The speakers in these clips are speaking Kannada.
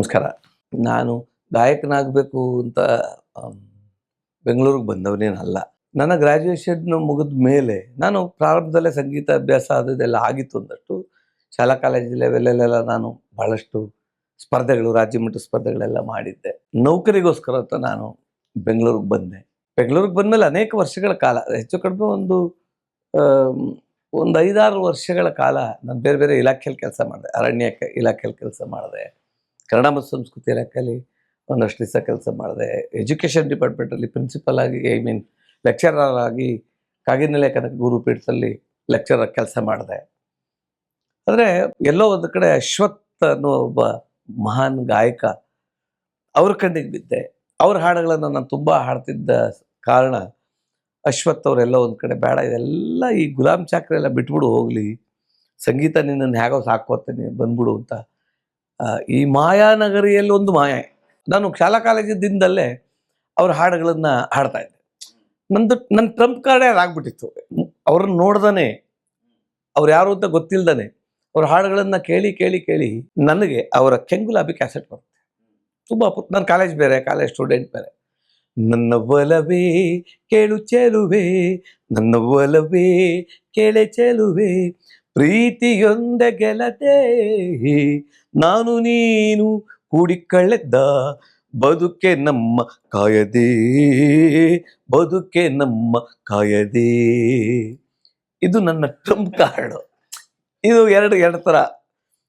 ನಮಸ್ಕಾರ. ನಾನು ಗಾಯಕನಾಗಬೇಕು ಅಂತ ಬೆಂಗಳೂರಿಗೆ ಬಂದವನೇನಲ್ಲ. ನನ್ನ ಗ್ರ್ಯಾಜುಯೇಷನ್ ಮುಗಿದ ಮೇಲೆ ನಾನು ಪ್ರಾರಂಭದಲ್ಲೇ ಸಂಗೀತ ಅಭ್ಯಾಸ ಅದು ಇದೆಲ್ಲ ಆಗಿತ್ತು ಒಂದಷ್ಟು. ಶಾಲಾ ಕಾಲೇಜ್ ಲೆವೆಲಲ್ಲೆಲ್ಲ ನಾನು ಬಹಳಷ್ಟು ಸ್ಪರ್ಧೆಗಳು, ರಾಜ್ಯ ಮಟ್ಟ ಸ್ಪರ್ಧೆಗಳೆಲ್ಲ ಮಾಡಿದ್ದೆ. ನೌಕರಿಗೋಸ್ಕರ ಅಂತ ನಾನು ಬೆಂಗಳೂರಿಗೆ ಬಂದೆ. ಬೆಂಗಳೂರಿಗೆ ಬಂದಮೇಲೆ ಅನೇಕ ವರ್ಷಗಳ ಕಾಲ, ಹೆಚ್ಚು ಕಡಿಮೆ ಒಂದು ಒಂದು ಐದಾರು ವರ್ಷಗಳ ಕಾಲ ನಾನು ಬೇರೆ ಬೇರೆ ಇಲಾಖೆಯಲ್ಲಿ ಕೆಲಸ ಮಾಡಿದೆ. ಅರಣ್ಯ ಇಲಾಖೆಯಲ್ಲಿ ಕೆಲಸ ಮಾಡಿದೆ. ಕನ್ನಡ ಮತ್ತು ಸಂಸ್ಕೃತಿ ಇಲಾಖೆಯಲ್ಲಿ ಒಂದಷ್ಟು ದಿವಸ ಕೆಲಸ ಮಾಡಿದೆ. ಎಜುಕೇಷನ್ ಡಿಪಾರ್ಟ್ಮೆಂಟಲ್ಲಿ ಪ್ರಿನ್ಸಿಪಲ್ ಆಗಿ ಐ ಮೀನ್ ಲೆಕ್ಚರರ್ ಆಗಿ ಕಾಗಿನೆಲೆ ಕನಕ ಗುರುಪೀಠದಲ್ಲಿ ಲೆಕ್ಚರರ್ ಕೆಲಸ ಮಾಡಿದೆ. ಆದರೆ ಎಲ್ಲೋ ಒಂದು ಕಡೆ ಅಶ್ವತ್ ಅನ್ನೋ ಒಬ್ಬ ಮಹಾನ್ ಗಾಯಕ ಅವ್ರ ಕಣ್ಣಿಗೆ ಬಿದ್ದೆ. ಅವ್ರ ಹಾಡುಗಳನ್ನು ನಾನು ತುಂಬ ಹಾಡ್ತಿದ್ದ ಕಾರಣ ಅಶ್ವಥ್ ಅವರೆಲ್ಲ ಒಂದು ಕಡೆ ಬೇಡ, ಇದೆಲ್ಲ ಈ ಗುಲಾಮ್ ಚಾಕ್ರೆಲ್ಲ ಬಿಟ್ಬಿಡು ಹೋಗಲಿ, ಸಂಗೀತ ನಿನ್ನನ್ನು ಹೇಗೋ ಸಾಕೋತೀನಿ ಬಂದ್ಬಿಡು ಅಂತ ಈ ಮಾಯಾನಗರಿಯಲ್ಲಿ ಒಂದು ಮಾಯ. ನಾನು ಶಾಲಾ ಕಾಲೇಜು ದಿನದಲ್ಲೇ ಅವ್ರ ಹಾಡುಗಳನ್ನು ಹಾಡ್ತಾ ಇದ್ದೆ. ನಂದು ನನ್ನ ಟ್ರಂಪ್ ಕಾರ್ಡೇ ಅದಾಗ್ಬಿಟ್ಟಿತ್ತು ಅವ್ರನ್ನ ನೋಡ್ದಾನೆ. ಅವ್ರು ಯಾರು ಅಂತ ಗೊತ್ತಿಲ್ದಾನೆ. ಅವ್ರ ಹಾಡುಗಳನ್ನು ಕೇಳಿ ಕೇಳಿ ಕೇಳಿ ನನಗೆ ಅವರ ಕೆಂಗುಲಾಬಿ ಕ್ಯಾಸೆಟ್ ಬರುತ್ತೆ. ತುಂಬ ನನ್ನ ನಾನು ಕಾಲೇಜ್ ಬೇರೆ ಕಾಲೇಜ್ ಸ್ಟೂಡೆಂಟ್ ಬೇರೆ. ನನ್ನ ಒಲವೇ ಕೇಳು ಚೆಲುವೆ, ನನ್ನ ಒಲವೇ ಕೇಳೆ ಚೆಲುವೆ ಪ್ರೀತಿಯೊಂದ ಗೆಲತೆ ನಾನು ನೀನು ಕೂಡಿಕೊಳ್ಳೆದ್ದ ಬದುಕೆ ನಮ್ಮ ಕಾಯದೆ, ಬದುಕೆ ನಮ್ಮ ಕಾಯದೆ. ಇದು ನನ್ನ ಟ್ರಂಪ್ ಕಾರ್ಡ್ ಇದು ಎರಡು ಎರಡು ಥರ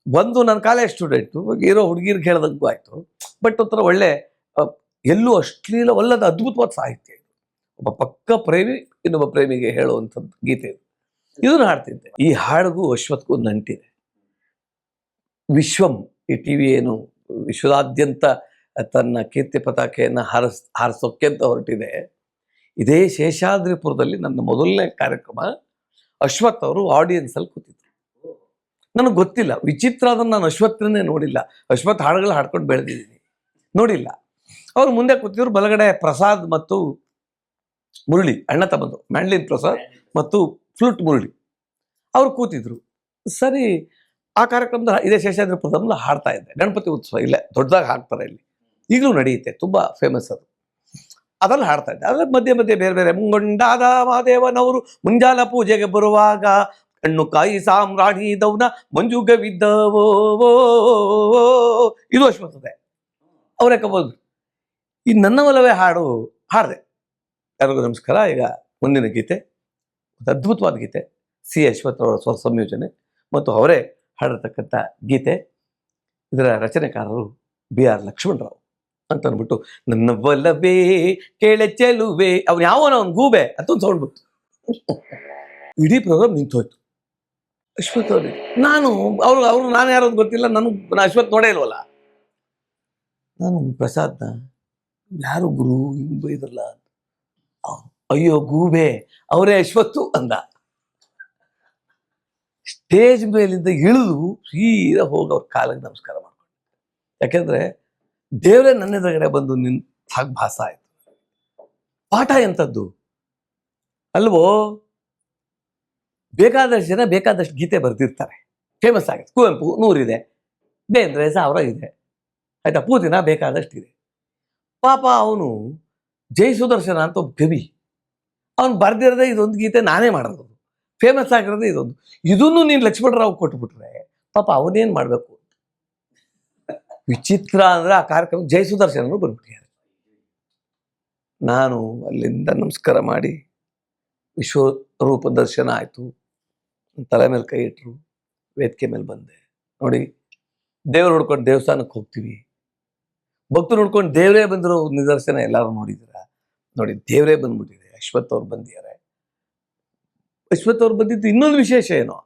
ಒಂದು ನನ್ನ ಕಾಲೇಜ್ ಸ್ಟೂಡೆಂಟು, ಇರೋ ಹುಡುಗಿರ್ಗೆ ಹೇಳ್ದಂಗೂ ಆಯಿತು. ಬಟ್ ಒಂಥರ ಒಳ್ಳೆ ಎಲ್ಲೂ ಅಶ್ಲೀಲವಲ್ಲದ ಅದ್ಭುತವಾದ ಸಾಹಿತ್ಯ ಇದು. ಒಬ್ಬ ಪಕ್ಕ ಪ್ರೇಮಿ, ಇನ್ನೊಬ್ಬ ಪ್ರೇಮಿಗೆ ಹೇಳುವಂಥದ್ದು ಗೀತೆ ಇದು. ಇದನ್ನು ಹಾಡ್ತಿದ್ದೆ. ಈ ಹಾಡಿಗೂ ಅಶ್ವತ್ಗೂ ನಂಟಿದೆ. ವಿಶ್ವಂ ಈ ಟಿ ವಿ ಏನು ವಿಶ್ವದಾದ್ಯಂತ ತನ್ನ ಕೀರ್ತಿ ಪತಾಕೆಯನ್ನು ಹಾರಿಸ್ ಹಾರಿಸೋಕ್ಕೆ ಅಂತ ಹೊರಟಿದೆ. ಇದೇ ಶೇಷಾದ್ರಿಪುರದಲ್ಲಿ ನನ್ನ ಮೊದಲನೇ ಕಾರ್ಯಕ್ರಮ ಅಶ್ವಥ್ ಅವರು ಆಡಿಯನ್ಸಲ್ಲಿ ಕೂತಿದ್ರು. ನನಗೆ ಗೊತ್ತಿಲ್ಲ. ವಿಚಿತ್ರ ಅದನ್ನು ನಾನು ಅಶ್ವತ್ನೇ ನೋಡಿಲ್ಲ. ಅಶ್ವತ್ ಹಾಡುಗಳು ಹಾಡ್ಕೊಂಡು ಬೆಳೆದಿದ್ದೀನಿ. ನೋಡಿಲ್ಲ. ಅವ್ರು ಮುಂದೆ ಕೂತಿದ್ರು ಬಲಗಡೆ ಪ್ರಸಾದ್ ಮತ್ತು ಮುರಳಿ ಅಣ್ಣ ತಮ್ಮದು. ಮ್ಯಾಂಡ್ಲಿನ್ ಪ್ರಸಾದ್. ಮತ್ತು ಫ್ಲೂಟ್ ಮುರಳಿ. ಅವ್ರು ಕೂತಿದ್ರು. ಸರಿ, ಆ ಕಾರ್ಯಕ್ರಮದ ಇದೇ ಶೇಷಾದ್ರಿಪುರದಲ್ಲಿ ಹಾಡ್ತಾ ಇದ್ದೆ. ಗಣಪತಿ ಉತ್ಸವ ಇಲ್ಲೇ, ದೊಡ್ಡದಾಗಿ ಹಾಡ್ತಾರೆ ಇಲ್ಲಿ. ಈಗಲೂ ನಡೆಯುತ್ತೆ, ತುಂಬ ಫೇಮಸ್ ಅದು. ಅದರಲ್ಲಿ ಹಾಡ್ತಾ ಇದ್ದೆ. ಅದರ ಮಧ್ಯೆ ಮಧ್ಯೆ ಬೇರೆ ಬೇರೆ, ಮುಂಗೊಂಡಾದ ಮಾದೇವನವರು ಮುಂಜಾಲ ಪೂಜೆಗೆ ಬರುವಾಗ, ಕಣ್ಣು ಕಾಯಿ ಸಾಮ್ರಾಣಿ ದೌನ ಮಂಜುಗವಿದ್ದವೋ ಇದು ಅಶ್ವತ್ಥದೆ. ಅವರೇ ಕಬೋದು ಈ ನನ್ನ ಒಲವೇ ಹಾಡು, ಹಾಡಿದೆ. ಎಲ್ಲರಿಗೂ ನಮಸ್ಕಾರ. ಈಗ ಮುಂದಿನ ಗೀತೆ. ಅದ್ಭುತವಾದ ಗೀತೆ. ಸಿ. ಅಶ್ವಥ್ ಅವರ ಸ್ವ ಸಂಯೋಜನೆ ಮತ್ತು ಅವರೇ ಹಾಡಿರ್ತಕ್ಕಂಥ ಗೀತೆ. ಇದರ ರಚನೆಕಾರರು ಬಿ. ಆರ್. ಲಕ್ಷ್ಮಣರಾವ್ ಅಂತ ಅಂದ್ಬಿಟ್ಟು, ನನ್ನ ಒಲವೇ ಕೇಳೆ ಚೆಲುವೆ, ಅವ್ನು ಯಾವನ ಅವ್ನು ಗೂಬೆ ಅಂತ ಒಂದು ಸೌಂಡ್ ಬಂತು. ಇಡೀ ಪ್ರೋಗ್ರಾಮ್ ನಿಂತೋಯ್ತು ಅಶ್ವಥ್ ಅವ್ರಿಗೆ ನಾನು, ಅವ್ರು ಅವ್ರು, ನಾನು ಯಾರು ಗೊತ್ತಿಲ್ಲ ನನಗೆ ನಾನು ಅಶ್ವಥ್ ನೋಡೇ ಇಲ್ವಲ್ಲ? ನಾನು ಪ್ರಸಾದ್ನ, ಯಾರು ಗುರು, ಹಿಂಗೆ ಬೈದ್ರಲ್ಲ? ಅಂತ ಅಯ್ಯೋ ಗೂಬೆ, ಅವರೇ ಅಶ್ವತ್ತು ಅಂದ. ಸ್ಟೇಜ್ ಮೇಲಿಂದ ಇಳಿದು ಸೀದಾ ಹೋಗಿ ಅವ್ರ ಕಾಲಿಗೆ ನಮಸ್ಕಾರ ಮಾಡ್ಕೊಂಡು ಯಾಕೆಂದ್ರೆ ದೇವರೇ ನನ್ನ ಎದುರುಗಡೆ ಬಂದು ನಿನ್ ಹಾಗೆ ಭಾಸ ಆಯ್ತು. ಪಾಠ ಎಂಥದ್ದು ಅಲ್ವೋ? ಬೇಕಾದಷ್ಟು ಜನ ಬೇಕಾದಷ್ಟು ಗೀತೆ ಬರೆದಿರ್ತಾರೆ. ಫೇಮಸ್ ಆಗಿದೆ ಕುವೆಂಪು ನೂರಿದೆ ಬೇಂದ್ರೆ ಸಾವಿರ ಇದೆ. ಆಯ್ತಾ? ಪೂತಿನ ಬೇಕಾದಷ್ಟು ಇದೆ. ಪಾಪ ಅವನು ಜೈ ಸುದರ್ಶನ ಅಂತ ಒಬ್ಬ ಕವಿ. ಅವನು ಬರ್ದಿರೋದೇ ಇದೊಂದು ಗೀತೆ ನಾನೇ ಮಾಡೋದು ಫೇಮಸ್ ಆಗಿರೋದೇ ಇದೊಂದು. ಇದನ್ನು ನೀನು ಲಕ್ಷ್ಮಣರಾವ್ ಕೊಟ್ಬಿಟ್ರೆ ಪಾಪ ಅವನೇನು ಮಾಡಬೇಕು? ವಿಚಿತ್ರ ಅಂದರೆ ಆ ಕಾರ್ಯಕ್ರಮ ಜಯ ಸುದರ್ಶನ ಬಂದ್ಬಿಟ್ಟಿದ್ದಾರೆ. ನಾನು ಅಲ್ಲಿಂದ ನಮಸ್ಕಾರ ಮಾಡಿ ವಿಶ್ವರೂಪ ದರ್ಶನ ಆಯಿತು. ತಲೆ ಮೇಲೆ ಕೈ ಇಟ್ಟರು ವೇದಿಕೆ ಮೇಲೆ ಬಂದೆ. ನೋಡಿ, ದೇವ್ರು ನೋಡ್ಕೊಂಡು ದೇವಸ್ಥಾನಕ್ಕೆ ಹೋಗ್ತೀವಿ. ಭಕ್ತರು ನೋಡ್ಕೊಂಡು ದೇವರೇ ಬಂದಿರೋ ನಿದರ್ಶನ ಎಲ್ಲರೂ ನೋಡಿದ್ದೀರಾ? ನೋಡಿ, ದೇವರೇ ಬಂದ್ಬಿಟ್ಟಿದೆ ಅಶ್ವಥ್ ಅವ್ರು ಬಂದಿದ್ದಾರೆ. ಅಶ್ವಥ್ ಅವ್ರು ಬಂದಿದ್ದು ಇನ್ನೊಂದು ವಿಶೇಷ ಏನು?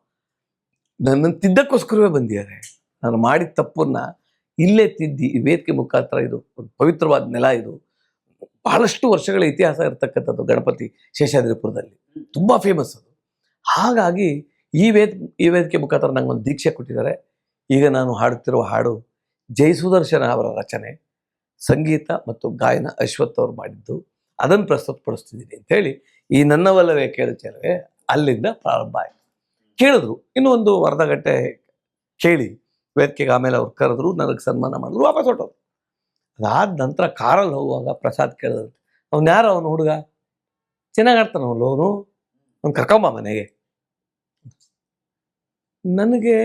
ನನ್ನನ್ನು ತಿದ್ದಕ್ಕೋಸ್ಕರವೇ ಬಂದಿದ್ದಾರೆ. ನಾನು ಮಾಡಿದ ತಪ್ಪನ್ನ ಇಲ್ಲೇ ತಿದ್ದಿ, ಈ ವೇದಿಕೆ ಮುಖಾಂತರ ಇದು ಒಂದು ಪವಿತ್ರವಾದ ನೆಲ ಇದು. ಬಹಳಷ್ಟು ವರ್ಷಗಳ ಇತಿಹಾಸ ಇರತಕ್ಕಂಥದ್ದು ಗಣಪತಿ ಶೇಷಾದ್ರಿಪುರದಲ್ಲಿ. ತುಂಬ ಫೇಮಸ್ ಅದು. ಹಾಗಾಗಿ ಈ ವೇದ, ಈ ವೇದಿಕೆ ಮುಖಾಂತರ ನಂಗೆ ಒಂದು ದೀಕ್ಷೆ ಕೊಟ್ಟಿದ್ದಾರೆ. ಈಗ ನಾನು ಹಾಡುತ್ತಿರುವ ಹಾಡು ಜೈ ಸುದರ್ಶನ ಅವರ ರಚನೆ, ಸಂಗೀತ ಮತ್ತು ಗಾಯನ ಅಶ್ವಥ್ ಅವರು ಮಾಡಿದ್ದು. ಅದನ್ನು ಪ್ರಸ್ತುತಪಡಿಸ್ತಿದ್ದೀನಿ ಅಂತೇಳಿ ಈ ನನ್ನ ಕೇಳು ಅಲ್ಲಿಂದ ಪ್ರಾರಂಭ ಆಯಿತು. ಕೇಳಿದ್ರು. ಇನ್ನೂ ಒಂದು ಅರ್ಧ ಗಂಟೆ ಕೇಳಿ ವೇದಿಕೆಗೆ ಆಮೇಲೆ ಅವ್ರು ಕರೆದ್ರು, ನನಗೆ ಸನ್ಮಾನ ಮಾಡಿದ್ರು, ವಾಪಸ್ ಹೊಟ್ಟೋದು ಅದಾದ ನಂತರ ಕಾರಲ್ಲಿ ಹೋಗುವಾಗ ಪ್ರಸಾದ್ ಕೇಳಿದ್ರು. ಅವ್ನು ಯಾರು ಅವನು ಹುಡುಗ? ಚೆನ್ನಾಗಿ ಆಡ್ತಾನ ಅವನು ಅವನು ಅವ್ನು ಕರ್ಕೊಂಬ ಮನೆಗೆ. ನನಗೆ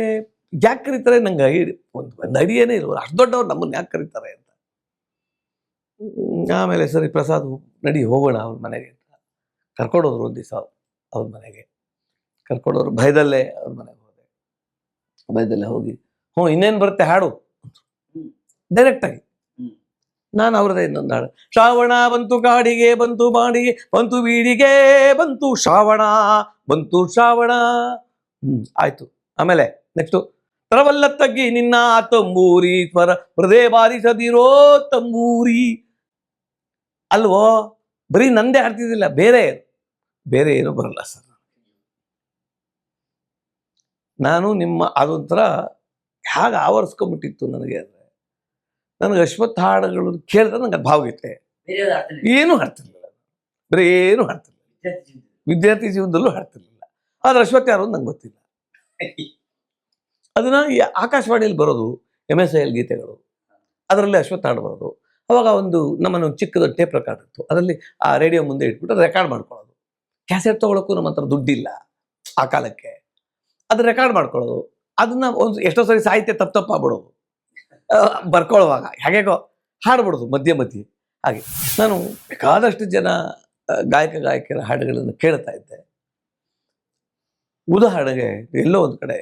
ಯಾಕೆ ಕರೀತಾರೆ? ನಂಗೆ ಐಡಿ ಒಂದು ಒಂದು ಐಡಿಯಾನೇ ಇಲ್ಲ. ಅಷ್ಟು ದೊಡ್ಡವ್ರು ನಮ್ಮನ್ನು ಯಾಕೆ ಕರೀತಾರೆ ಅಂತ. ಆಮೇಲೆ ಸರಿ ಪ್ರಸಾದ್ ನಡಿ ಹೋಗೋಣ ಅವ್ರ ಮನೆಗೆ ಅಂತ. ಕರ್ಕೊಂಡೋದ್ರು ಒಂದು ದಿವಸ ಅವ್ರ ಮನೆಗೆ. ಕರ್ಕೊಂಡೋದ್ರು ಭಯದಲ್ಲೇ ಅವ್ರ ಮನೆಗೆ ಹೋದೆ. ಭಯದಲ್ಲೇ ಹೋಗಿ ಹ್ಞೂ ಇನ್ನೇನು ಬರುತ್ತೆ ಹಾಡು? ಡೈರೆಕ್ಟಾಗಿ. ನಾನು ಅವ್ರದೇ ಇನ್ನೊಂದು ಹಾಡು. ಶ್ರಾವಣ ಬಂತು ಕಾಡಿಗೆ, ಬಂತು ಬಾಡಿಗೆ, ಬಂತು ಬೀಡಿಗೆ, ಬಂತು ಶ್ರಾವಣ ಬಂತು ಶ್ರಾವಣ. ಹ್ಞೂ ಆಯ್ತು. ಆಮೇಲೆ ನೆಕ್ಸ್ಟು ತರವಲ್ಲ ತಗ್ಗಿ ನಿನ್ನ ತಂಬೂರಿ ಸ್ವರ ಹೃದಯ ಬಾರಿಸದಿರೋ ತಂಬೂರಿ. ಅಲ್ವೋ? ಬರೀ ನಂದೇ ಹಾಡ್ತಿದ್ದಿಲ್ಲ ಬೇರೆ. ಬೇರೆ ಏನು ಬರಲ್ಲ ಸರ್. ನಾನು ನಿಮ್ಮ ಅದೊಂಥರ ಹೇಗೆ ಆವರಿಸ್ಕೊಂಬಿಟ್ಟಿತ್ತು ನನಗೆ ಅಂದರೆ? ನನಗೆ ಅಶ್ವತ್ಥ ಹಾಡುಗಳು ಕೇಳಿದ್ರೆ ನನಗೆ ಅದು ಭಾವಗೀತೆ. ಏನೂ ಹಾಡ್ತಿರ್ಲಿಲ್ಲ. ಬರೀ ಏನು ಹಾಡ್ತಿರ್ಲಿಲ್ಲ. ವಿದ್ಯಾರ್ಥಿ ಜೀವನದಲ್ಲಿ. ಹಾಡ್ತಿರ್ಲಿಲ್ಲ. ಆದ್ರೆ ಅಶ್ವತ್ಥ ಯಾರು ನಂಗೆ ಗೊತ್ತಿಲ್ಲ. ಅದನ್ನ ಈ ಆಕಾಶವಾಣಿಯಲ್ಲಿ ಬರೋದು ಎಂ ಎಸ್ ಐ ಎಲ್ ಗೀತೆಗಳು. ಅದರಲ್ಲಿ ಅಶ್ವತ್ಥ ಹಾಡು ಬರೋದು. ಅವಾಗ ಒಂದು ನಮ್ಮನ್ನು ಚಿಕ್ಕದ ಟೇಪ್ ರೆಕಾರ್ಡ್ ಇತ್ತು. ಅದರಲ್ಲಿ ಆ ರೇಡಿಯೋ ಮುಂದೆ ಇಟ್ಬಿಟ್ಟು ರೆಕಾರ್ಡ್ ಮಾಡ್ಕೊಳ್ಳೋದು. ಕ್ಯಾಸೆಟ್ ತೊಗೊಳಕ್ಕೂ ನಮ್ಮ ಹತ್ರ ದುಡ್ಡಿಲ್ಲ ಆ ಕಾಲಕ್ಕೆ. ಅದು ರೆಕಾರ್ಡ್ ಮಾಡ್ಕೊಳ್ಳೋದು. ಅದನ್ನ ಒಂದು ಎಷ್ಟೋ ಸರಿ ಸಾಹಿತ್ಯ ತಪ್ಪು ತಪ್ಪಾಗ್ಬಿಡೋದು ಬರ್ಕೊಳ್ಳುವಾಗ. ಹೇಗೇಗೋ ಹಾಡ್ಬಿಡೋದು ಮಧ್ಯೆ ಮಧ್ಯೆ. ಹಾಗೆ. ನಾನು ಬೇಕಾದಷ್ಟು ಜನ ಗಾಯಕ ಗಾಯಕರ ಹಾಡುಗಳನ್ನು ಕೇಳ್ತಾ ಇದ್ದೆ. ಉದಾಹರಣೆಗೆ ಎಲ್ಲೋ ಒಂದು ಕಡೆ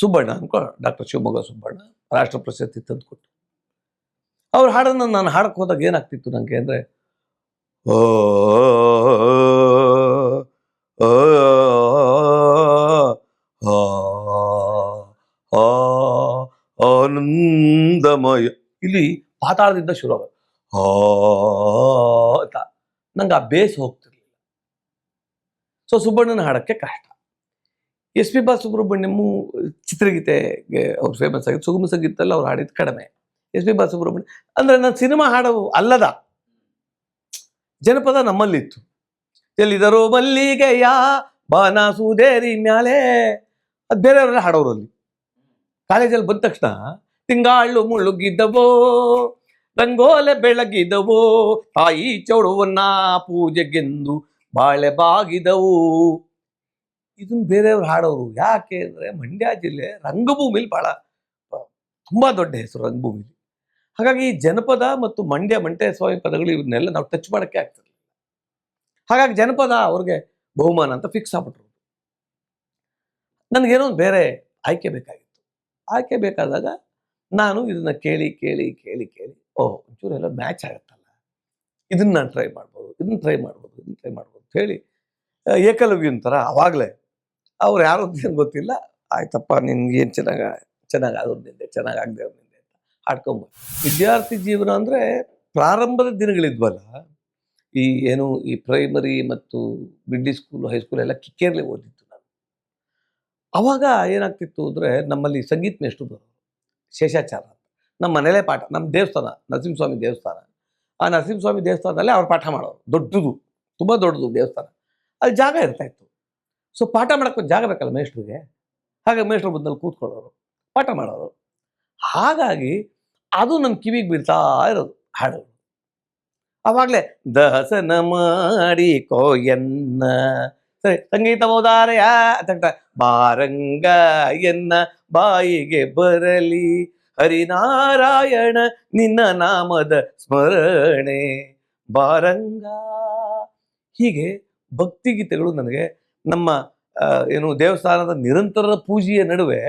ಸುಬ್ಬಣ್ಣ ಅನ್ಕೋ, ಡಾಕ್ಟರ್ ಶಿವಮೊಗ್ಗ ಸುಬ್ಬಣ್ಣ, ರಾಷ್ಟ್ರ ಪ್ರಶಸ್ತಿ ತಂದುಕೊಟ್ಟು. ಅವ್ರ ಹಾಡನ್ನು ನಾನು ಹಾಡಕ್ಕೆ ಹೋದಾಗ ಏನಾಗ್ತಿತ್ತು ನನಗೆ ಅಂದರೆ, ಓ ಆನಂದಮಯ. ಇಲ್ಲಿ ಪಾತಾಳದಿಂದ ಶುರು ಆ ನಂಗೆ ಆ ಬೇಸ್ ಹೋಗ್ತಿರ್ಲಿಲ್ಲ. ಸೊ ಸುಬ್ಬಣ್ಣನ ಹಾಡಕ್ಕೆ ಕಷ್ಟ. ಎಸ್ ಪಿ ಬಾಲಸುಬ್ರಹ್ಮಣ್ಯಮು ಚಿತ್ರಗೀತೆಗೆ ಅವ್ರು ಫೇಮಸ್ ಆಗಿದ್ದು ಸುಗಮ ಸಂಗೀತದಲ್ಲಿ ಅವ್ರು ಹಾಡಿದ್ದು ಕಡಿಮೆ. S P Balasubrahmanya. ಅಂದರೆ ನಾನು ಸಿನಿಮಾ ಹಾಡು ಅಲ್ಲದ. ಜನಪದ ನಮ್ಮಲ್ಲಿತ್ತು. ಎಲ್ಲಿದರು ಮಲ್ಲಿಗೆಯ ಬನಸುದೇರಿ ಸೂದೇರಿ ಮ್ಯಾಲೆ. ಅದು ಬೇರೆಯವರೆಲ್ಲ ಹಾಡೋರು ಅಲ್ಲಿ. ಕಾಲೇಜಲ್ಲಿ ಬಂದ ತಕ್ಷಣ, ತಿಂಗಾಳು ಮುಳುಗಿದ್ದವೋ ರಂಗೋಲೆ ಬೆಳಗಿದವೋ, ತಾಯಿ ಚೌಡವನ್ನ ಪೂಜೆಗೆಂದು ಬಾಳೆ ಬಾಗಿದವು. ಇದನ್ನ ಬೇರೆಯವ್ರು ಹಾಡೋರು ಯಾಕೆ ಅಂದರೆ, ಮಂಡ್ಯ ಜಿಲ್ಲೆ ರಂಗಭೂಮಿಲಿ ಭಾಳ ತುಂಬ ದೊಡ್ಡ ಹೆಸರು ರಂಗಭೂಮಿಲಿ. ಹಾಗಾಗಿ ಜನಪದ ಮತ್ತು ಮಂಡ್ಯ ಮಂಟೆ ಸ್ವಾಮಿ ಪದಗಳು ಇವನ್ನೆಲ್ಲ ನಾವು ಟಚ್ ಮಾಡೋಕ್ಕೆ ಆಗ್ತಿರಲಿಲ್ಲ. ಹಾಗಾಗಿ ಜನಪದ ಅವ್ರಿಗೆ ಬಹುಮಾನ ಅಂತ ಫಿಕ್ಸ್ ಆಗ್ಬಿಟ್ರು. ನನಗೇನೋ ಒಂದು ಬೇರೆ ಆಯ್ಕೆ ಬೇಕಾಗಿತ್ತು. ಆಯ್ಕೆ ಬೇಕಾದಾಗ ನಾನು ಇದನ್ನ ಕೇಳಿ ಕೇಳಿ ಕೇಳಿ ಕೇಳಿ, ಓಹ್, ಒಂಚೂರು ಎಲ್ಲ ಮ್ಯಾಚ್ ಆಗುತ್ತಲ್ಲ. ಇದನ್ನ ನಾನು ಟ್ರೈ ಮಾಡ್ಬೋದು, ಇದನ್ನ ಟ್ರೈ ಮಾಡ್ಬೋದು, ಇದನ್ನ ಟ್ರೈ ಮಾಡ್ಬೋದು ಅಂತ ಹೇಳಿ ಏಕಲವ್ಯ ಏಕಲವ್ಯನ ಥರ ಅವಾಗಲೇ ಅವ್ರು ಯಾರು ಅಂತ ಗೊತ್ತಿಲ್ಲ. ಆಯ್ತಪ್ಪ ನಿನ್ಗೆ ಏನು ಚೆನ್ನಾಗ, ಚೆನ್ನಾಗಿ ಆಗೋದು ನಿಂದೆ, ಚೆನ್ನಾಗಿ ಆಗದೆ ಹಾಡ್ಕೊಂಬ ವಿದ್ಯಾರ್ಥಿ ಜೀವನ ಅಂದರೆ ಪ್ರಾರಂಭದ ದಿನಗಳಿದ್ವಲ್ಲ, ಈ ಏನು ಈ ಪ್ರೈಮರಿ ಮತ್ತು ಮಿಡ್ಲ್ ಸ್ಕೂಲ್ ಹೈಸ್ಕೂಲ್ ಎಲ್ಲ ಕಿಕ್ಕೇರ್ಲೆ ಓದಿತ್ತು ನಾನು. ಅವಾಗ ಏನಾಗ್ತಿತ್ತು ಅಂದರೆ ನಮ್ಮಲ್ಲಿ ಸಂಗೀತ ಮೇಷ್ಟ್ರು ಬರೋರು ಶೇಷಾಚಾರ ನಮ್ಮ ಮನೇಲೇ ಪಾಠ, ನಮ್ಮ ದೇವಸ್ಥಾನ, ನರಸಿಂಹಸ್ವಾಮಿ ದೇವಸ್ಥಾನ. ಆ ನರಸಿಂಹಸ್ವಾಮಿ ದೇವಸ್ಥಾನದಲ್ಲೇ ಅವ್ರು ಪಾಠ ಮಾಡೋರು. ದೊಡ್ಡದು, ತುಂಬ ದೊಡ್ಡದು ದೇವಸ್ಥಾನ. ಅಲ್ಲಿ ಜಾಗ ಇರ್ತಾಯಿತ್ತು ಸೊ ಪಾಠ ಮಾಡಕ್ಕೆ ಒಂದು ಜಾಗ ಬೇಕಲ್ಲ ಮೇಷ್ಟ್ರಿಗೆ? ಹಾಗೆ ಮೇಷ್ಟ್ರು ಬಂದಲ್ಲಿ ಕೂತ್ಕೊಳ್ಳೋರು, ಪಾಠ ಮಾಡೋರು. ಹಾಗಾಗಿ ಅದು ನನ್ನ ಕಿವಿಗೆ ಬೀಳ್ತಾ ಇರೋದು, ಹಾಡು. ಅವಾಗಲೇ ದಹಸನ ಮಾಡಿ ಕೋಯನ್ನ ಸರಿ, ಸಂಗೀತ ಹೋದಾರೆಯ ಅಂತ ಬಾರಂಗ ಎನ್ನ ಬಾಯಿಗೆ ಬರಲಿ. ಹರಿನಾರಾಯಣ ನಿನ್ನ ನಾಮದ ಸ್ಮರಣೆ. ಬಾರಂಗ, ಹೀಗೆ ಭಕ್ತಿಗೀತೆಗಳು ನನಗೆ ನಮ್ಮ ಏನು ದೇವಸ್ಥಾನದ ನಿರಂತರ ಪೂಜೆಯ ನಡುವೆ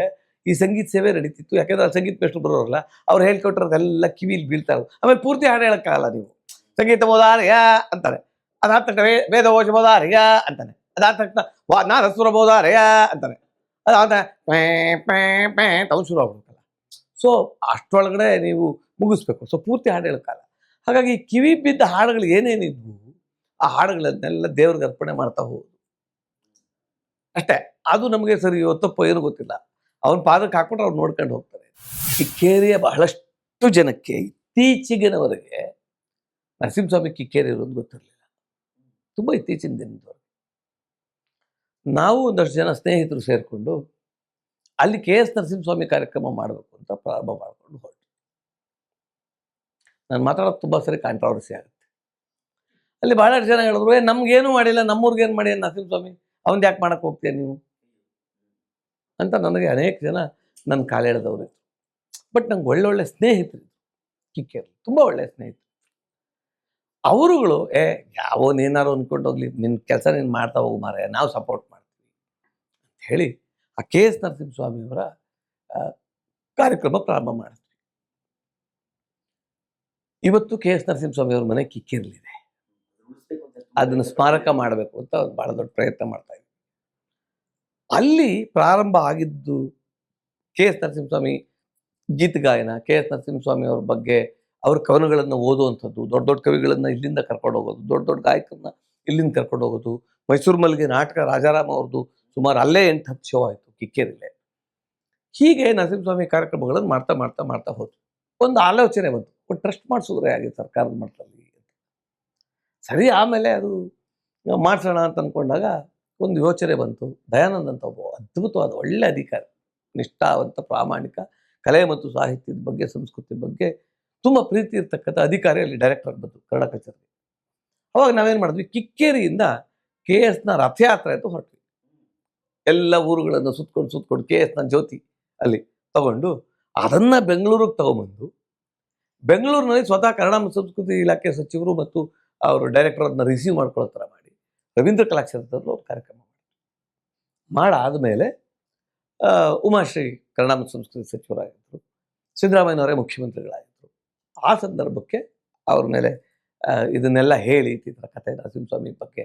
ಈ ಸಂಗೀತ ಸೇವೆ ನಡೀತಿತ್ತು. ಯಾಕೆಂದ್ರೆ ಆ ಸಂಗೀತ ಮೇಷ್ಟ್ರು ಬರೋರಲ್ಲ, ಅವ್ರು ಹೇಳ್ಕೊಟ್ಟಿರೋದೆಲ್ಲ ಕಿವಿಲಿ ಬೀಳ್ತಾ ಇರೋದು. ಆಮೇಲೆ ಪೂರ್ತಿ ಹಾಡು ಹೇಳೋಕ್ಕಾಗಲ್ಲ ನೀವು. ಸಂಗೀತ ಬೋಧಾರ್ಯ ಅಂತಾರೆ. ಅದಾದ ತಕ್ಷಣ ವೇ- ವೇದ ಓಷ ಮೋದಾರ್ಯ ಅಂತಾನೆ. ಅದಾದ ತಕ್ಷಣ ವಾ ನಾನು ಹಸುರ ಮೋದಾರ್ಯ ಅಂತಾನೆ. ಅದಾದ ಪೇ ಪೇ ಪೇ ಅವ್ನು ಶುರು ಸೊ ಅಷ್ಟೊಳಗಡೆ ನೀವು ಮುಗಿಸ್ಬೇಕು. ಸೊ ಪೂರ್ತಿ ಹಾಡು ಹೇಳೋಕ್ಕಾಗಲ್ಲ. ಹಾಗಾಗಿ ಕಿವಿ ಬಿದ್ದ ಹಾಡುಗಳು ಏನೇನಿದ್ವು, ಆ ಹಾಡುಗಳನ್ನೆಲ್ಲ ದೇವ್ರಿಗೆ ಅರ್ಪಣೆ ಮಾಡ್ತಾ ಹೋಗೋದು. ಅಷ್ಟೇ. ಅದು ನಮಗೆ ಸರಿ ಇವತ್ತಪ್ಪ ಏನು ಗೊತ್ತಿಲ್ಲ. ಅವನ ಪಾದಕ್ಕೆ ಹಾಕ್ಬಿಟ್ರೆ ಅವ್ರು ನೋಡ್ಕೊಂಡು ಹೋಗ್ತಾರೆ. ಕಿಕ್ಕೇರಿಯ ಬಹಳಷ್ಟು ಜನಕ್ಕೆ ಇತ್ತೀಚೆಗಿನವರೆಗೆ ನರಸಿಂಹಸ್ವಾಮಿ ಕಿಕ್ಕೇರಿ ಇರೋದು ಗೊತ್ತಿರಲಿಲ್ಲ. ತುಂಬ ಇತ್ತೀಚಿನ ದಿನದವರೆಗೆ. ನಾವು ಒಂದಷ್ಟು ಜನ ಸ್ನೇಹಿತರು ಸೇರಿಕೊಂಡು ಅಲ್ಲಿ ಕೆ ಎಸ್ ನರಸಿಂಹಸ್ವಾಮಿ ಕಾರ್ಯಕ್ರಮ ಮಾಡಬೇಕು ಅಂತ ಪ್ರಾರಂಭ ಮಾಡಿಕೊಂಡು ಹೊರಟು ನಾನು ಮಾತಾಡೋದು ತುಂಬ ಸರಿ ಕಾಂಟ್ರವರ್ಸಿ ಆಗುತ್ತೆ. ಅಲ್ಲಿ ಭಾಳಷ್ಟು ಜನ ಹೇಳಿದ್ರು, ಏ, ನಮ್ಗೇನು ಮಾಡಿಲ್ಲ, ನಮ್ಮೂರ್ಗೇನು ಮಾಡಿ, ನರಸಿಂಹಸ್ವಾಮಿ ಅವನ್ದು ಯಾಕೆ ಮಾಡಕ್ಕೆ ಹೋಗ್ತೀಯ ನೀವು? ಅಂತ ನನಗೆ ಅನೇಕ ಜನ ನನ್ನ ಕಾಲೆಳೆದವರು ಬಟ್ ನಂಗೆ ಒಳ್ಳೊಳ್ಳೆ ಸ್ನೇಹಿತರು ಕಿಕ್ಕೇರಿ. ತುಂಬ ಒಳ್ಳೆ ಸ್ನೇಹಿತರು. ಅವರುಗಳು, ಏ, ಯಾವ ನೀನಾರು ಅಂದ್ಕೊಂಡು ಹೋಗ್ಲಿ. ನಿನ್ನ ಕೆಲಸ ನೀನು ಮಾಡ್ತಾ ಹೋಗು ಮಾರಾಯ. ನಾವು ಸಪೋರ್ಟ್ ಮಾಡ್ತೀವಿ. ಅಂತ ಹೇಳಿ ಆ ಕೆ ಎಸ್ ನರಸಿಂಹಸ್ವಾಮಿಯವರ ಕಾರ್ಯಕ್ರಮ ಪ್ರಾರಂಭ ಮಾಡಿದ್ವಿ ಇವತ್ತು ಕೆ ಎಸ್ ನರಸಿಂಹಸ್ವಾಮಿಯವ್ರ ಮನೆ ಕಿಕ್ಕಿರಲಿದೆ. ಅದನ್ನು ಸ್ಮಾರಕ ಮಾಡಬೇಕು ಅಂತ ಭಾಳ ದೊಡ್ಡ ಪ್ರಯತ್ನ ಮಾಡ್ತಾ ಅಲ್ಲಿ ಪ್ರಾರಂಭ ಆಗಿದ್ದು ಕೆ ಎಸ್ ನರಸಿಂಹಸ್ವಾಮಿ ಗೀತ ಗಾಯನ, ಕೆ ಎಸ್ ನರಸಿಂಹಸ್ವಾಮಿ ಅವ್ರ ಬಗ್ಗೆ ಅವ್ರ ಕವನಗಳನ್ನು ಓದುವಂಥದ್ದು, ದೊಡ್ಡ ದೊಡ್ಡ ಕವಿಗಳನ್ನು ಇಲ್ಲಿಂದ ಕರ್ಕೊಂಡು ಹೋಗೋದು, ದೊಡ್ಡ ದೊಡ್ಡ ಗಾಯಕರನ್ನ ಇಲ್ಲಿಂದ ಕರ್ಕೊಂಡು ಹೋಗೋದು, ಮೈಸೂರು ಮಲ್ಲಿಗೆ ನಾಟಕ ರಾಜಾರಾಮ ಅವ್ರದ್ದು ಸುಮಾರು ಅಲ್ಲೇ ಎಂಟು ಹತ್ತು ಶೋ ಆಯಿತು ಕಿಕ್ಕೇರಿಲೆ. ಹೀಗೆ ನರಸಿಂಹಸ್ವಾಮಿ ಕಾರ್ಯಕ್ರಮಗಳನ್ನು ಮಾಡ್ತಾ ಮಾಡ್ತಾ ಮಾಡ್ತಾ ಹೋದ್ರು. ಒಂದು ಆಲೋಚನೆ ಬಂತು ಒಂದು ಟ್ರಸ್ಟ್ ಮಾಡಿಸಿದ್ರೆ ಆಗಿ ಸರ್ಕಾರದ ಮಟ್ಟದಲ್ಲಿ? ಸರಿ, ಆಮೇಲೆ ಅದು ಮಾಡಿಸೋಣ ಅಂತ ಅಂದ್ಕೊಂಡಾಗ ಒಂದು ಯೋಚನೆ ಬಂತು. ದಯಾನಂದ್ ಅಂತ ಒಬ್ಬ ಅದ್ಭುತವಾದ, ಒಳ್ಳೆ ಅಧಿಕಾರಿ. ನಿಷ್ಠಾವಂತ, ಪ್ರಾಮಾಣಿಕ, ಕಲೆ ಮತ್ತು ಸಾಹಿತ್ಯದ ಬಗ್ಗೆ, ಸಂಸ್ಕೃತಿ ಬಗ್ಗೆ ತುಂಬ ಪ್ರೀತಿ ಇರ್ತಕ್ಕಂಥ ಅಧಿಕಾರಿ ಅಲ್ಲಿ ಡೈರೆಕ್ಟರ್ ಬಂತು ಕನ್ನಡ ಕಚೇರಿ ಅವಾಗ ನಾವೇನು ಮಾಡಿದ್ವಿ? ಕಿಕ್ಕೇರಿಯಿಂದ ಕೆ ಎಸ್ನ ರಥಯಾತ್ರೆ ಅಂತ ಹೊರಟ್ವಿ. ಎಲ್ಲ ಊರುಗಳನ್ನು ಸುತ್ಕೊಂಡು ಸುತ್ಕೊಂಡು ಕೆ ಎಸ್ನ ಜ್ಯೋತಿ ಅಲ್ಲಿ ತಗೊಂಡು ಅದನ್ನು ಬೆಂಗಳೂರಿಗೆ ತಗೊಂಬಂದು, ಬೆಂಗಳೂರಿನಲ್ಲಿ ಸ್ವತಃ ಕನ್ನಡ ಸಂಸ್ಕೃತಿ ಇಲಾಖೆ ಸಚಿವರು ಮತ್ತು ಅವರು ಡೈರೆಕ್ಟರ್ ಅದನ್ನ ರಿಸೀವ್ ಮಾಡ್ಕೊಳ್ಳೋ ಥರ ಮಾಡಿ. ರವೀಂದ್ರ ಕಲಾಕ್ಷೇತ್ರದಲ್ಲಿ ಒಂದು ಕಾರ್ಯಕ್ರಮ ಮಾಡಾದ ಮೇಲೆ ಉಮಾಶ್ರೀ ಕನ್ನಡ ಮತ್ತು ಸಂಸ್ಕೃತಿ ಸಚಿವರಾಗಿದ್ದರು ಸಿದ್ದರಾಮಯ್ಯನವರೇ ಮುಖ್ಯಮಂತ್ರಿಗಳಾಗಿದ್ದರು ಆ ಸಂದರ್ಭಕ್ಕೆ ಅವ್ರ ಮೇಲೆ ಇದನ್ನೆಲ್ಲ ಹೇಳಿ, ಈ ಥರ ಕಥೆ ನರಸಿಂಹಸ್ವಾಮಿ ಬಗ್ಗೆ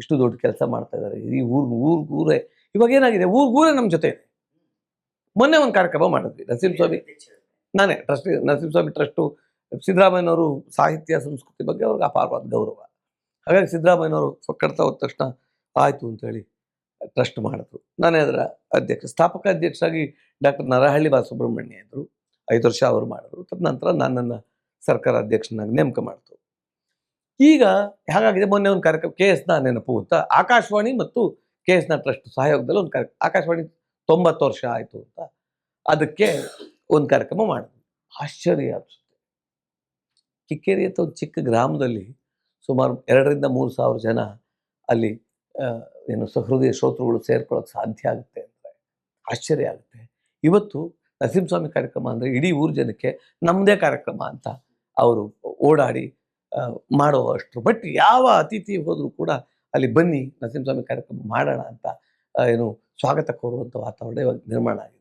ಇಷ್ಟು ದೊಡ್ಡ ಕೆಲಸ ಮಾಡ್ತಾ ಇದ್ದಾರೆ. ಈ ಊರು ಊರು ಊರೇ, ಇವಾಗ ಏನಾಗಿದೆ? ಊರು ಊರೇ ನಮ್ಮ ಜೊತೆ ಇದೆ. ಮೊನ್ನೆ ಒಂದು ಕಾರ್ಯಕ್ರಮ ಮಾಡಿದ್ವಿ. ನರಸಿಂಹಸ್ವಾಮಿ, ನಾನೇ, ಟ್ರಸ್ಟ್, ನರಸಿಂಹಸ್ವಾಮಿ ಟ್ರಸ್ಟು ಸಿದ್ದರಾಮಯ್ಯನವರು ಸಾಹಿತ್ಯ, ಸಂಸ್ಕೃತಿ ಬಗ್ಗೆ ಅವ್ರಿಗೆ ಅಪಾರವಾದ ಗೌರವ. ಹಾಗಾಗಿ ಸಿದ್ದರಾಮಯ್ಯನವರು ಕಡ್ತಾ ಹೋದ ತಕ್ಷಣ ಆಯಿತು ಅಂತೇಳಿ ಟ್ರಸ್ಟ್ ಮಾಡಿದ್ರು. ನಾನೇ ಅದರ ಅಧ್ಯಕ್ಷ, ಸ್ಥಾಪಕ ಅಧ್ಯಕ್ಷರಾಗಿ ಡಾಕ್ಟರ್ ನರಹಳ್ಳಿ ಬಾಲಸುಬ್ರಹ್ಮಣ್ಯ ಇದ್ದರು. ಐದು ವರ್ಷ ಅವರು ಮಾಡಿದ್ರು. ತದನಂತರ ನನ್ನನ್ನು ಸರ್ಕಾರ ಅಧ್ಯಕ್ಷನಾಗಿ ನೇಮಕ ಮಾಡ್ತು ಈಗ ಹಾಗಾಗಿದೆ ಮೊನ್ನೆ ಒಂದು ಕಾರ್ಯಕ್ರಮ, ಕೆ ಎಸ್ನ ನೆನಪು ಅಂತ ಆಕಾಶವಾಣಿ ಮತ್ತು ಕೆ ಎಸ್ನ ಟ್ರಸ್ಟ್ ಸಹಯೋಗದಲ್ಲಿ ಒಂದು ಕಾರ್ಯಕ್ರಮ, ಆಕಾಶವಾಣಿ ತೊಂಬತ್ತು ವರ್ಷ ಆಯಿತು ಅಂತ ಅದಕ್ಕೆ ಒಂದು ಕಾರ್ಯಕ್ರಮ ಮಾಡಿದ್ವಿ ಆಶ್ಚರ್ಯ ಅನಿಸುತ್ತೆ. ಕಿಕ್ಕೇರಿ ಅಂತ ಒಂದು ಚಿಕ್ಕ ಗ್ರಾಮದಲ್ಲಿ ಸುಮಾರು ಎರಡರಿಂದ ಮೂರು ಸಾವಿರ ಜನ ಅಲ್ಲಿ ಏನು ಸಹೃದಯ ಶ್ರೋತೃಗಳು ಸೇರ್ಕೊಳ್ಳೋಕೆ ಸಾಧ್ಯ ಆಗುತ್ತೆ ಅಂದರೆ ಆಶ್ಚರ್ಯ ಆಗುತ್ತೆ. ಇವತ್ತು ನರಸಿಂಹಸ್ವಾಮಿ ಕಾರ್ಯಕ್ರಮ ಅಂದರೆ ಇಡೀ ಊರು ಜನಕ್ಕೆ ನಮ್ಮದೇ ಕಾರ್ಯಕ್ರಮ ಅಂತ ಅವರು ಓಡಾಡಿ ಮಾಡೋ ಅಷ್ಟು ಬಟ್ ಯಾವ ಅತಿಥಿ ಹೋದರೂ ಕೂಡ ಅಲ್ಲಿ ಬನ್ನಿ, ನರಸಿಂಹಸ್ವಾಮಿ ಕಾರ್ಯಕ್ರಮ ಮಾಡೋಣ ಅಂತ ಏನು ಸ್ವಾಗತ ಕೋರುವಂಥ ವಾತಾವರಣ ಇವಾಗ ನಿರ್ಮಾಣ ಆಗಿದೆ.